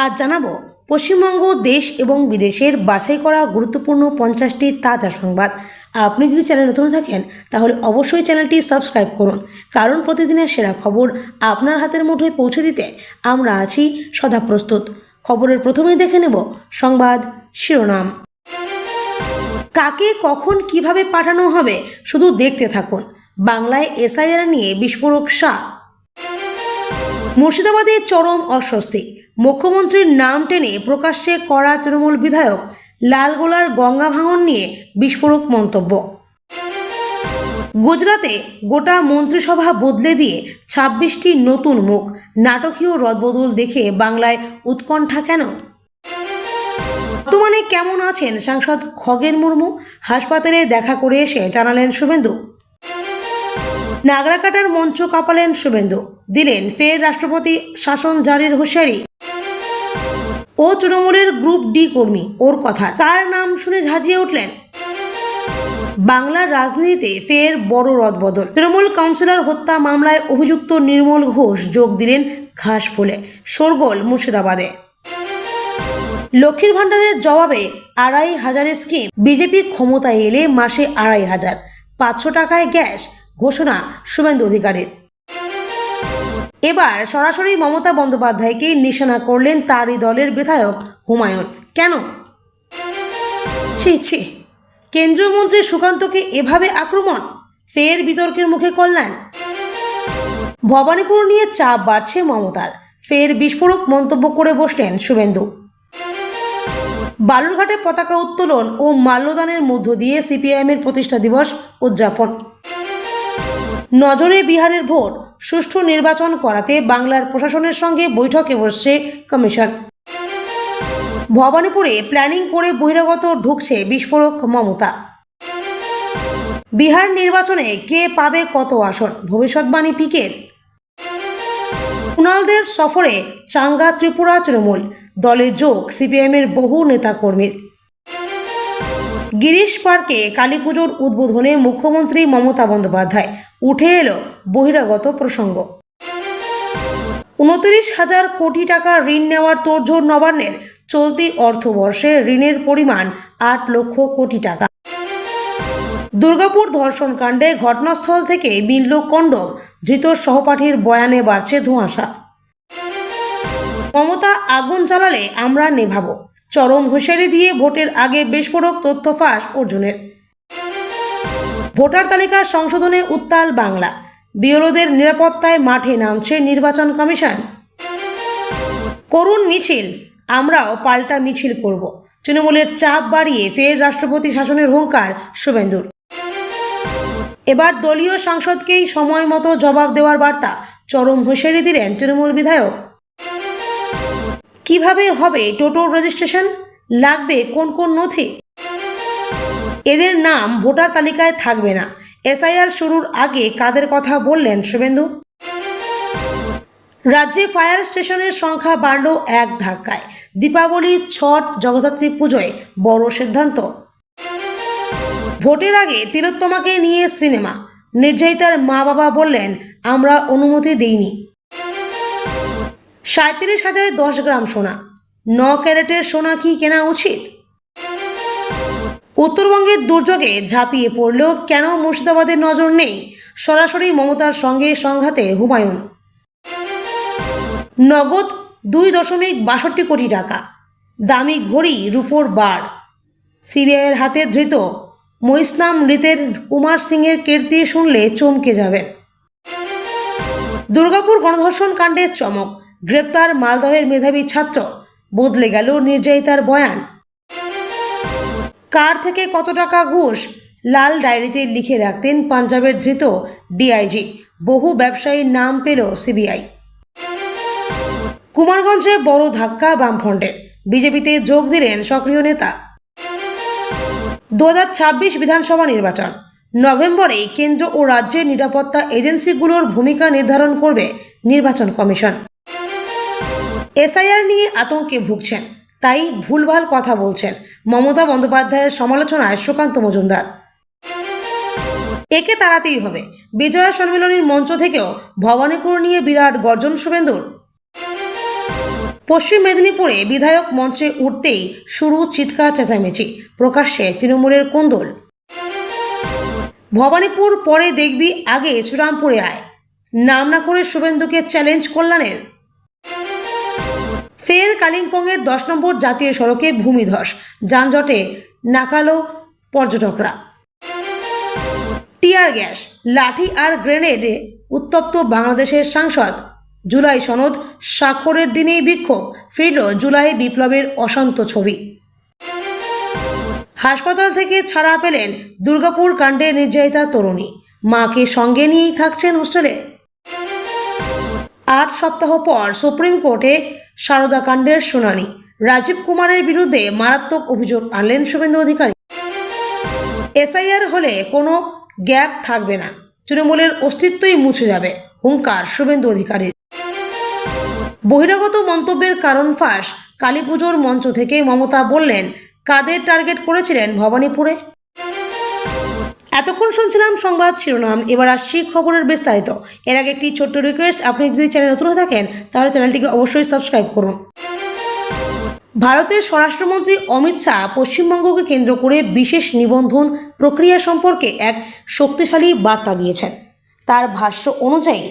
আজ জানাব। পশ্চিমবঙ্গ, দেশ এবং বিদেশের বাছাই করা গুরুত্বপূর্ণ পঞ্চাশটি তাজা সংবাদ। আপনি যদি চ্যানেল নতুন থাকেন, তাহলে অবশ্যই চ্যানেলটি সাবস্ক্রাইব করুন। কারণ প্রতিদিনের সেরা খবর আপনার হাতের মুঠোয় পৌঁছে দিতে আমরা আছি সদা প্রস্তুত। খবরের প্রথমেই দেখে নেব সংবাদ শিরোনাম। কাকে কখন কীভাবে পাঠানো হবে, শুধু দেখতে থাকুন। বাংলায় এসআইআর নিয়ে বিস্ফোরক শাহ মুর্শিদাবাদে চরম অস্বস্তি। মুখ্যমন্ত্রীর নাম টেনে প্রকাশ্যে করা তৃণমূল বিধায়ক লালগোলার গঙ্গা ভাঙন নিয়ে বিস্ফোরক মন্তব্য। গুজরাতে গোটা মন্ত্রিসভা বদলে দিয়ে ছাব্বিশটি নতুন মুখ। নাটকীয় রদবদল দেখে বাংলায় উৎকণ্ঠা কেন? বর্তমানে কেমন আছেন সাংসদ খগেন মুর্মু? হাসপাতালে দেখা করে এসে জানালেন শুভেন্দু। নাগরাকাটার মঞ্চ কাঁপালেন শুভেন্দু। দিলেন, ফের রাষ্ট্রপতি শাসন জারির হুঁশিয়ারি। ও তৃণমূলের গ্রুপ ডি কর্মী ওর কথা। কার নাম শুনে ঝাঁঝিয়ে উঠলেন। বাংলার রাজনীতিতে ফের বড় রদবদল। তৃণমূল কাউন্সিলর হত্যা মামলায় অভিযুক্ত নির্মল ঘোষ যোগ দিলেন ঘাস ফুলে, শোরগোল মুর্শিদাবাদে। লক্ষ্মীর ভাণ্ডারের জবাবে আড়াই হাজারের স্কিম, বিজেপি ক্ষমতায় এলে মাসে আড়াই হাজার। পাঁচশো টাকায় গ্যাস, ঘোষণা শুভেন্দু অধিকারীর। এবার সরাসরি মমতা বন্দ্যোপাধ্যায়কে নিশানা করলেন তারই দলের বিধায়ক হুমায়ুন। কেন? ছি ছি। কেন্দ্রীয় মন্ত্রী সুকান্তকে এভাবে আক্রমণ? ফের বিতর্কের মুখে কল্যাণ? ভবানীপুর নিয়ে চাপ বাড়ছে মমতার। ফের বিস্ফোরক মন্তব্য করে বসলেন শুভেন্দু। বালুরঘাটে পতাকা উত্তোলন ও মাল্যদানের মধ্য দিয়ে সিপিআইএমের প্রতিষ্ঠা দিবস উদযাপন। নজরে বিহারের ভোট। সুষ্ঠু নির্বাচন করাতে বাংলার প্রশাসনের সঙ্গে বৈঠকে বসছে কমিশন। ভবানীপুরে প্ল্যানিং করে বহিরাগত ঢুকছে বিস্ফোরক মমতা। বিহার নির্বাচনে কে পাবে কত আসন? ভবিষ্যৎবাণী পিকের। কুণালদের সফরে চাঙ্গা ত্রিপুরা তৃণমূল। দলে যোগ সিপিএমের বহু নেতাকর্মীর। গিরিশ পার্কে কালী পুজোর উদ্বোধনে মুখ্যমন্ত্রী মমতা বন্দ্যোপাধ্যায়। উঠে এলো বহিরাগত প্রসঙ্গ। উনত্রিশ হাজার কোটি টাকা ঋণ নেওয়ার তোড়জোড় নবান্নের চলতি অর্থবর্ষে ঋণের পরিমাণ আট লক্ষ কোটি টাকা। দুর্গাপুর ধর্ষণ কাণ্ডে ঘটনাস্থল থেকে মিলল কণ্ডম ধৃত সহপাঠীর বয়ানে বাড়ছে ধোঁয়াশা। মমতা আগুন চালালে আমরা নেভাবো। চরম হুঁশিয়ারি দিয়ে ভোটের আগে বিস্ফোরক তথ্য ফাঁস অর্জুনের। ভোটার তালিকা সংশোধনে উত্তাল বাংলা। বিওলোদের নিরাপত্তায় মাঠে নামছে নির্বাচন কমিশন। করুণ মিছিল, আমরাও পাল্টা মিছিল করব। তৃণমূলের চাপ বাড়িয়ে ফের রাষ্ট্রপতি শাসনের হুঙ্কার, শুভেন্দুর। এবার দলীয় সাংসদকেই সময় মতো জবাব দেওয়ার বার্তা, চরম হুঁশিয়ারি দিলেন তৃণমূল বিধায়ক। কীভাবে হবে টোটোর রেজিস্ট্রেশন? লাগবে কোন কোন নথি? এদের নাম ভোটার তালিকায় থাকবে না। এসআইআর শুরুর আগে কাদের কথা বললেন শুভেন্দু? রাজ্যে ফায়ার স্টেশনের সংখ্যা বাড়ল এক ধাক্কায়। দীপাবলি, ছট, জগদ্ধাত্রী পুজোয় বড় সিদ্ধান্ত। ভোটের আগে তিলোত্তমাকে নিয়ে সিনেমা। নির্যাতিতার মা বাবা বললেন, আমরা অনুমতি দিইনি। সাঁত্রিশ হাজারে দশ গ্রাম সোনা। ন ক্যারেটের সোনা কি কেনা উচিত? উত্তরবঙ্গের দুর্যোগে ঝাঁপিয়ে পড়লেও কেন মুর্শিদাবাদের নজর নেই? সরাসরি মমতার সঙ্গে সংঘাতে হুমায়ুন। নগদ দুই দশমিক বাষট্টি কোটি টাকা। দামি ঘড়ি রূপোর বার। সিবিআইয়ের হাতে ধৃত মইসলাম মৃতের কুমার সিংয়ের কীর্তি শুনলে চমকে যাবেন। দুর্গাপুর গণধর্ষণ কাণ্ডের চমক। গ্রেপ্তার মালদহের মেধাবী ছাত্র। বদলে গেল নির্যাতিতার বয়ান। কার থেকে কত টাকা ঘুষ? লাল ডায়েরিতে লিখে রাখতেন পাঞ্জাবের ধৃত ডিআইজি। বহু ব্যবসায়ীর নাম পেল সিবিআই। কুমারগঞ্জে বড় ধাক্কা বামফ্রন্টের বিজেপিতে যোগ দিলেন সক্রিয় নেতা। দু হাজার ছাব্বিশ বিধানসভা নির্বাচন। নভেম্বরে কেন্দ্র ও রাজ্যের নিরাপত্তা এজেন্সিগুলোর ভূমিকা নির্ধারণ করবে নির্বাচন কমিশন। এসআইআর নিয়ে আতঙ্কে ভুগছেন, তাই ভুলভাল কথা বলছেন মমতা বন্দ্যোপাধ্যায়ের সমালোচনায় সুকান্ত মজুমদার। একে তাড়াতেই হবে, বিজয়া সম্মেলনীর মঞ্চ থেকেও ভবানীপুর নিয়ে বিরাট গর্জন শুভেন্দুর। পশ্চিম মেদিনীপুরে বিধায়ক মঞ্চে উঠতেই শুরু চিৎকার চেঁচামেচি, প্রকাশ্যে তৃণমূলের কোন্দল। ভবানীপুর পরে দেখবি আগে শ্রীরামপুরে আয়, নাম না করে শুভেন্দুকে চ্যালেঞ্জ কল্যাণের। ফের কালিম্পংয়ের দশ নম্বর জাতীয় সড়কে ভূমিধস। যানজটে নাকালো পর্যটকরা। টিয়ার গ্যাস, লাঠি আর গ্রেনেডে উত্তপ্ত বাংলাদেশের সাংসদ। জুলাই সনদ, স্বাক্ষরের দিনেই বিক্ষোভ, ফিরল জুলাই বিপ্লবের অশান্ত ছবি। হাসপাতাল থেকে ছাড়া পেলেন দুর্গাপুর কাণ্ডে নির্যাতিতা তরুণী। মাকে সঙ্গে নিয়েই থাকছেন হোস্টেলে। আট সপ্তাহ পর সুপ্রিম কোর্টে কাণ্ডের শুনানি। রাজীব কুমারের বিরুদ্ধে মারাত্মক অভিযোগ আনলেন শুভেন্দু অধিকারী। এসআইআর হলে কোনো গ্যাপ থাকবে না। তৃণমূলের অস্তিত্বই মুছে যাবে, হুঙ্কার শুভেন্দু অধিকারীর। বহিরাগত মন্তব্যের কারণ ফাঁস কালী মঞ্চ থেকে মমতা বললেন, কাদের টার্গেট করেছিলেন ভবানীপুরে? এতক্ষণ শুনছিলাম সংবাদ শিরোনাম, এবার আসছি খবরের বিস্তারিত। এর আগে একটি ছোট্ট রিকোয়েস্ট আপনি যদি চ্যানেল নতুন হয়ে থাকেন, তাহলে চ্যানেলটিকে অবশ্যই সাবস্ক্রাইব করুন। ভারতের স্বরাষ্ট্রমন্ত্রী অমিত শাহ পশ্চিমবঙ্গকে কেন্দ্র করে বিশেষ নিবন্ধন প্রক্রিয়া সম্পর্কে এক শক্তিশালী বার্তা দিয়েছেন। তার ভাষ্য অনুযায়ী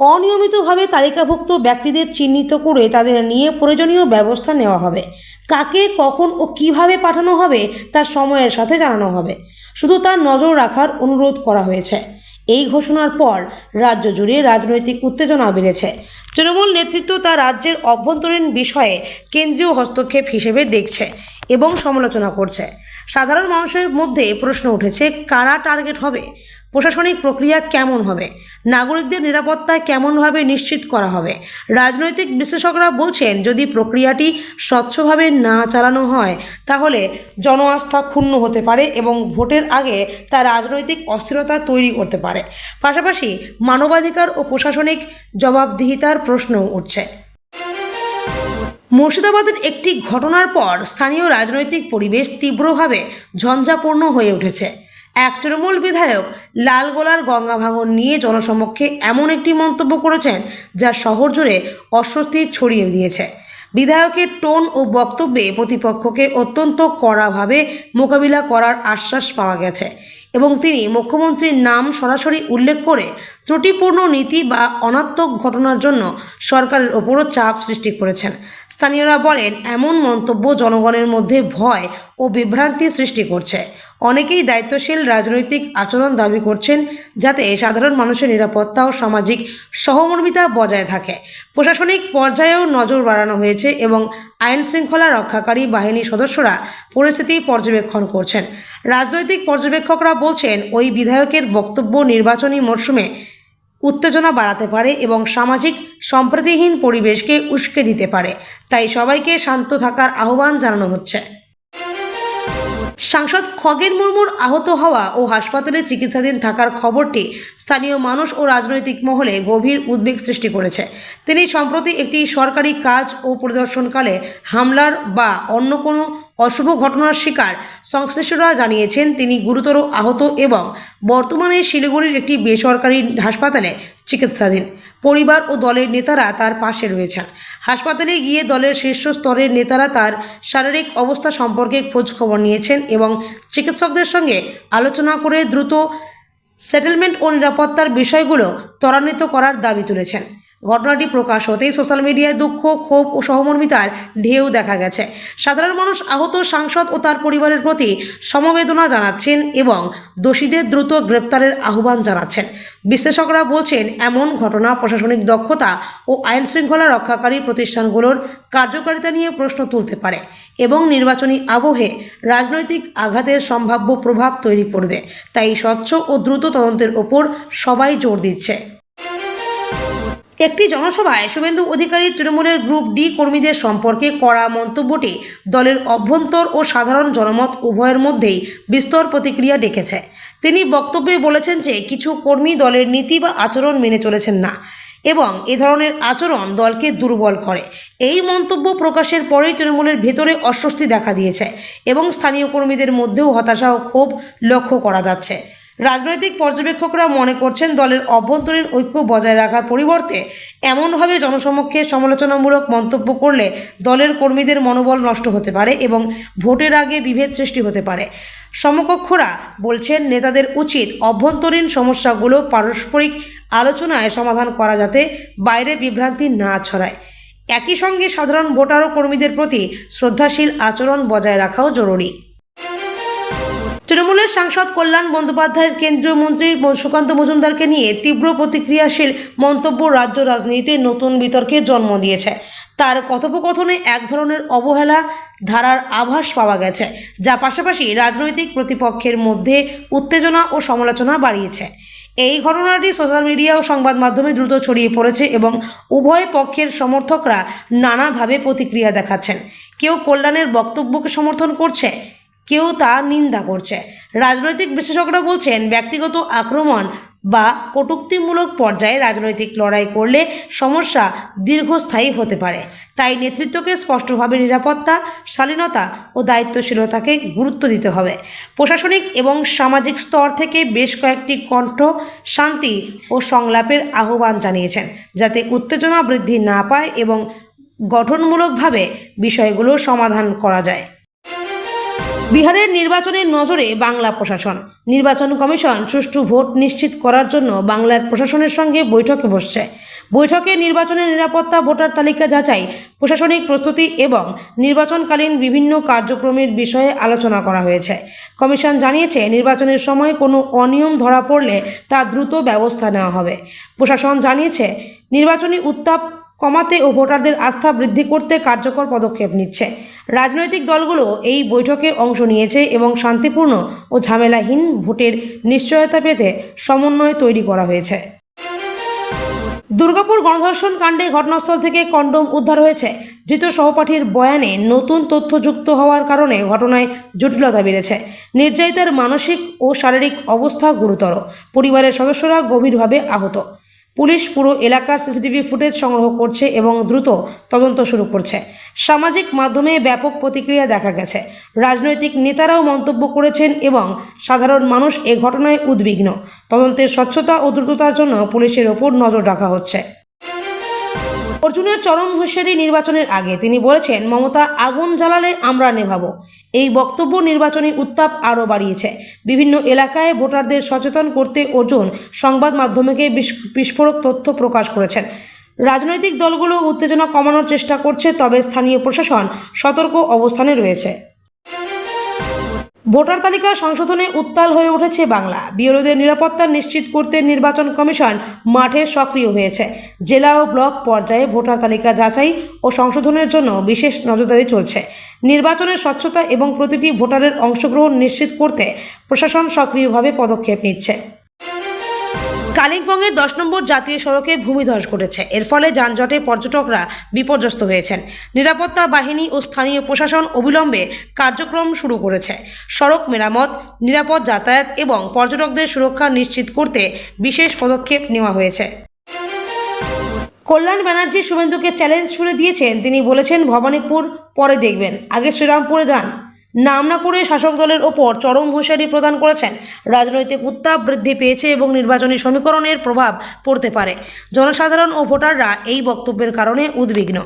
অনিয়মিতভাবে তালিকাভুক্ত ব্যক্তিদের চিহ্নিত করে তাদের নিয়ে প্রয়োজনীয় ব্যবস্থা নেওয়া হবে। কাকে, কখন ও কীভাবে পাঠানো হবে তার সময়ের সাথে জানানো হবে। শুধু তার নজর রাখার অনুরোধ করা হয়েছে। এই ঘোষণার পর রাজ্য জুড়ে রাজনৈতিক উত্তেজনা বেড়েছে। তৃণমূল নেতৃত্ব তা রাজ্যের অভ্যন্তরীণ বিষয়ে কেন্দ্রীয় হস্তক্ষেপ হিসেবে দেখছে এবং সমালোচনা করছে। সাধারণ মানুষের মধ্যে প্রশ্ন উঠেছে, কারা টার্গেট হবে? প্রশাসনিক প্রক্রিয়া কেমন হবে? নাগরিকদের নিরাপত্তা কেমনভাবে নিশ্চিত করা হবে? রাজনৈতিক বিশ্লেষকরা বলছেন, যদি প্রক্রিয়াটি স্বচ্ছভাবে না চালানো হয়, তাহলে জন আস্থা ক্ষুণ্ণ হতে পারে এবং ভোটের আগে তা রাজনৈতিক অস্থিরতা তৈরি করতে পারে। পাশাপাশি মানবাধিকার ও প্রশাসনিক জবাবদিহিতার প্রশ্নও উঠছে। মুর্শিদাবাদের একটি ঘটনার পর স্থানীয় রাজনৈতিক পরিবেশ তীব্রভাবে ঝঞ্ঝাপূর্ণ হয়ে উঠেছে। এক তৃণমূল বিধায়ক লালগোলার গঙ্গা ভাঙন নিয়ে জনসমক্ষে এমন একটি মন্তব্য করেছেন যা শহর জুড়ে অস্বস্তি ছড়িয়ে দিয়েছে। বিধায়কের টোন ও বক্তব্যে প্রতিপক্ষকে অত্যন্ত কড়াভাবে মোকাবিলা করার আশ্বাস পাওয়া গেছে এবং তিনি মুখ্যমন্ত্রীর নাম সরাসরি উল্লেখ করে ত্রুটিপূর্ণ নীতি বা অনাত্মক ঘটনার জন্য সরকারের ওপরও চাপ সৃষ্টি করেছেন। স্থানীয়রা বলেন, এমন মন্তব্য জনগণের মধ্যে ভয় ও বিভ্রান্তি সৃষ্টি করছে। অনেকেই দায়িত্বশীল রাজনৈতিক আচরণ দাবি করছেন যাতে সাধারণ মানুষের নিরাপত্তা ও সামাজিক সহমর্মিতা বজায় থাকে। প্রশাসনিক পর্যায়েও নজর বাড়ানো হয়েছে এবং আইন শৃঙ্খলা রক্ষাকারী বাহিনীর সদস্যরা পরিস্থিতি পর্যবেক্ষণ করছেন। রাজনৈতিক পর্যবেক্ষকরা বলছেন, ওই বিধায়কের বক্তব্য নির্বাচনী মরশুমে উত্তেজনা বাড়াতে পারে এবং সামাজিক সম্প্রীতিহীন পরিবেশকে উস্কে দিতে পারে। তাই সবাইকে শান্ত থাকার আহ্বান জানানো হচ্ছে। সাংসদ খগেন মুর্মুর আহত হওয়া ও হাসপাতালে চিকিৎসাধীন থাকার খবরটি স্থানীয় মানুষ ও রাজনৈতিক মহলে গভীর উদ্বেগ সৃষ্টি করেছে। তিনি সম্প্রতি একটি সরকারি কাজ ও পরিদর্শনকালে হামলার বা অন্য কোনো অশুভ ঘটনার শিকার সংশ্লিষ্টরা জানিয়েছেন, তিনি গুরুতর আহত এবং বর্তমানে শিলিগুড়ির একটি বেসরকারি হাসপাতালে চিকিৎসাধীন। পরিবার ও দলের নেতারা তার পাশে রয়েছেন। হাসপাতালে গিয়ে দলের শীর্ষ স্তরের নেতারা তার শারীরিক অবস্থা সম্পর্কে খোঁজখবর নিয়েছেন এবং চিকিৎসকদের সঙ্গে আলোচনা করে দ্রুত সেটেলমেন্ট ও নিরাপত্তার বিষয়গুলো ত্বরান্বিত করার দাবি তুলেছেন। ঘটনাটি প্রকাশ হতেই সোশ্যাল মিডিয়ায় দুঃখ, ক্ষোভ ও সহমর্মিতার ঢেউ দেখা গেছে। সাধারণ মানুষ আহত, সাংসদ ও তার পরিবারের প্রতি সমবেদনা জানাচ্ছেন এবং দোষীদের দ্রুত গ্রেপ্তারের আহ্বান জানাচ্ছেন। বিশ্লেষকরা বলছেন, এমন ঘটনা প্রশাসনিক দক্ষতা ও আইন শৃঙ্খলা রক্ষাকারী প্রতিষ্ঠানগুলোর কার্যকারিতা নিয়ে প্রশ্ন তুলতে পারে এবং নির্বাচনী আবহে রাজনৈতিক আঘাতের সম্ভাব্য প্রভাব তৈরি করবে। তাই স্বচ্ছ ও দ্রুত তদন্তের ওপর সবাই জোর দিচ্ছে। একটি জনসভায় শুভেন্দু অধিকারী তৃণমূলের গ্রুপ ডি কর্মীদের সম্পর্কে করা মন্তব্যটি দলের অভ্যন্তর ও সাধারণ জনমত উভয়ের মধ্যেই বিস্তর প্রতিক্রিয়া ডেকেছে। তিনি বক্তব্যে বলেছেন যে কিছু কর্মী দলের নীতি বা আচরণ মেনে চলেছেন না এবং এ ধরনের আচরণ দলকে দুর্বল করে। এই মন্তব্য প্রকাশের পরেই তৃণমূলের ভেতরে অস্বস্তি দেখা দিয়েছে এবং স্থানীয় কর্মীদের মধ্যেও হতাশা ও ক্ষোভ লক্ষ্য করা যাচ্ছে। রাজনৈতিক পর্যবেক্ষকরা মনে করছেন দলের অভ্যন্তরীণ ঐক্য বজায় রাখার পরিবর্তে এমনভাবে জনসমক্ষে সমালোচনামূলক মন্তব্য করলে দলের কর্মীদের মনোবল নষ্ট হতে পারে এবং ভোটের আগে বিভেদ সৃষ্টি হতে পারে। সমকক্ষরা বলছেন নেতাদের উচিত অভ্যন্তরীণ সমস্যাগুলো পারস্পরিক আলোচনায় সমাধান করা যাতে বাইরে বিভ্রান্তি না ছড়ায়। একই সঙ্গে সাধারণ ভোটার ও কর্মীদের প্রতি শ্রদ্ধাশীল আচরণ বজায় রাখাও জরুরি। তৃণমূলের সাংসদ কল্যাণ বন্দ্যোপাধ্যায়ের কেন্দ্রীয় মন্ত্রী সুকান্ত মজুমদারকে নিয়ে তীব্র প্রতিক্রিয়াশীল মন্তব্য রাজ্য রাজনীতিতে নতুন বিতর্কের জন্ম দিয়েছে। তার কথোপকথনে এক ধরনের অবহেলা ধারার আভাস পাওয়া গেছে, যা পাশাপাশি রাজনৈতিক প্রতিপক্ষের মধ্যে উত্তেজনা ও সমালোচনা বাড়িয়েছে। এই ঘটনাটি সোশ্যাল মিডিয়া ও সংবাদ মাধ্যমে দ্রুত ছড়িয়ে পড়েছে এবং উভয় পক্ষের সমর্থকরা নানাভাবে প্রতিক্রিয়া দেখাচ্ছেন। কেউ কল্যাণের বক্তব্যকে সমর্থন করছে কেউ তা নিন্দা করছে। রাজনৈতিক বিশেষজ্ঞরা বলছেন, ব্যক্তিগত আক্রমণ বা কটুক্তিমূলক পর্যায়ে রাজনৈতিক লড়াই করলে সমস্যা দীর্ঘস্থায়ী হতে পারে। তাই নেতৃত্বকে স্পষ্টভাবে নিরাপত্তা, শালীনতা ও দায়িত্বশীলতাকে গুরুত্ব দিতে হবে। প্রশাসনিক এবং সামাজিক স্তর থেকে বেশ কয়েকটি কণ্ঠ শান্তি ও সংলাপের আহ্বান জানিয়েছেন, যাতে উত্তেজনা বৃদ্ধি না পায় এবং গঠনমূলকভাবে বিষয়গুলো সমাধান করা যায়। বিহারের নির্বাচনের নজরে বাংলা প্রশাসন। নির্বাচন কমিশন সুষ্ঠু ভোট নিশ্চিত করার জন্য বাংলার প্রশাসনের সঙ্গে বৈঠকে বসছে। বৈঠকে নির্বাচনের নিরাপত্তা, ভোটার তালিকা যাচাই, প্রশাসনিক প্রস্তুতি এবং নির্বাচনকালীন বিভিন্ন কার্যক্রমের বিষয়ে আলোচনা করা হয়েছে। কমিশন জানিয়েছে, নির্বাচনের সময় কোনো অনিয়ম ধরা পড়লে তা দ্রুত ব্যবস্থা নেওয়া হবে। প্রশাসন জানিয়েছে, নির্বাচনী উত্তাপ কমাতে ও ভোটারদের আস্থা বৃদ্ধি করতে কার্যকর পদক্ষেপ নিচ্ছে। রাজনৈতিক দলগুলো এই বৈঠকে অংশ নিয়েছে এবং শান্তিপূর্ণ ও ঝামেলাহীন ভোটের নিশ্চয়তা পেতে সমন্বয় তৈরি করা হয়েছে। দুর্গাপুর গণধর্ষণ কাণ্ডে ঘটনাস্থল থেকে কন্ডোম উদ্ধার হয়েছে। ধৃত সহপাঠীর বয়ানে নতুন তথ্য যুক্ত হওয়ার কারণে ঘটনায় জটিলতা বেড়েছে। নির্যাতিতার মানসিক ও শারীরিক অবস্থা গুরুতর। পরিবারের সদস্যরা গভীরভাবে আহত। পুলিশ পুরো এলাকার সিসিটিভি ফুটেজ সংগ্রহ করছে এবং দ্রুত তদন্ত শুরু করছে। সামাজিক মাধ্যমে ব্যাপক প্রতিক্রিয়া দেখা গেছে। রাজনৈতিক নেতারাও মন্তব্য করেছেন এবং সাধারণ মানুষ এ ঘটনায় উদ্বিগ্ন। তদন্তের স্বচ্ছতা ও দ্রুততার জন্য পুলিশের ওপর নজর রাখা হচ্ছে। অর্জুনের চরম হুঁশিয়ারি নির্বাচনের আগে তিনি বলেছেন, মমতা আগুন জ্বালালে আমরা নেভাবো। এই বক্তব্য নির্বাচনী উত্তাপ আরও বাড়িয়েছে। বিভিন্ন এলাকায় ভোটারদের সচেতন করতে অর্জুন সংবাদ মাধ্যমকে বিস- বিস্ফোরক তথ্য প্রকাশ করেছেন। রাজনৈতিক দলগুলো উত্তেজনা কমানোর চেষ্টা করছে, তবে স্থানীয় প্রশাসন সতর্ক অবস্থানে রয়েছে। ভোটার তালিকা সংশোধনে উত্তাল হয়ে উঠেছে বাংলা। বিরোধীদের নিরাপত্তা নিশ্চিত করতে নির্বাচন কমিশন মাঠে সক্রিয় হয়েছে। জেলা ও ব্লক পর্যায়ে ভোটার তালিকা যাচাই ও সংশোধনের জন্য বিশেষ নজরদারি চলছে। নির্বাচনের স্বচ্ছতা এবং প্রতিটি ভোটারের অংশগ্রহণ নিশ্চিত করতে প্রশাসন সক্রিয়ভাবে পদক্ষেপ নিচ্ছে। কালিম্পংয়ের দশ নম্বর জাতীয় সড়কে ভূমিধস ঘটেছে। এর ফলে যানজটে পর্যটকরা বিপর্যস্ত হয়েছেন। নিরাপত্তা বাহিনী ও স্থানীয় প্রশাসন অবিলম্বে কার্যক্রম শুরু করেছে। সড়ক মেরামত, নিরাপদ যাতায়াত এবং পর্যটকদের সুরক্ষা নিশ্চিত করতে বিশেষ পদক্ষেপ নেওয়া হয়েছে। কল্যাণ ব্যানার্জি শুভেন্দুকে চ্যালেঞ্জ ছুড়ে দিয়েছেন। তিনি বলেছেন, ভবানীপুর পরে দেখবেন। আগে শ্রীরামপুরে যান। নাম না করে শাসক দলের ওপর চরম হুঁশিয়ারি প্রদান করেছেন। রাজনৈতিক উত্তাপ বৃদ্ধি পেয়েছে এবং নির্বাচনী সমীকরণের প্রভাব পড়তে পারে। জনসাধারণ ও ভোটাররা এই বক্তব্যের কারণে উদ্বিগ্ন।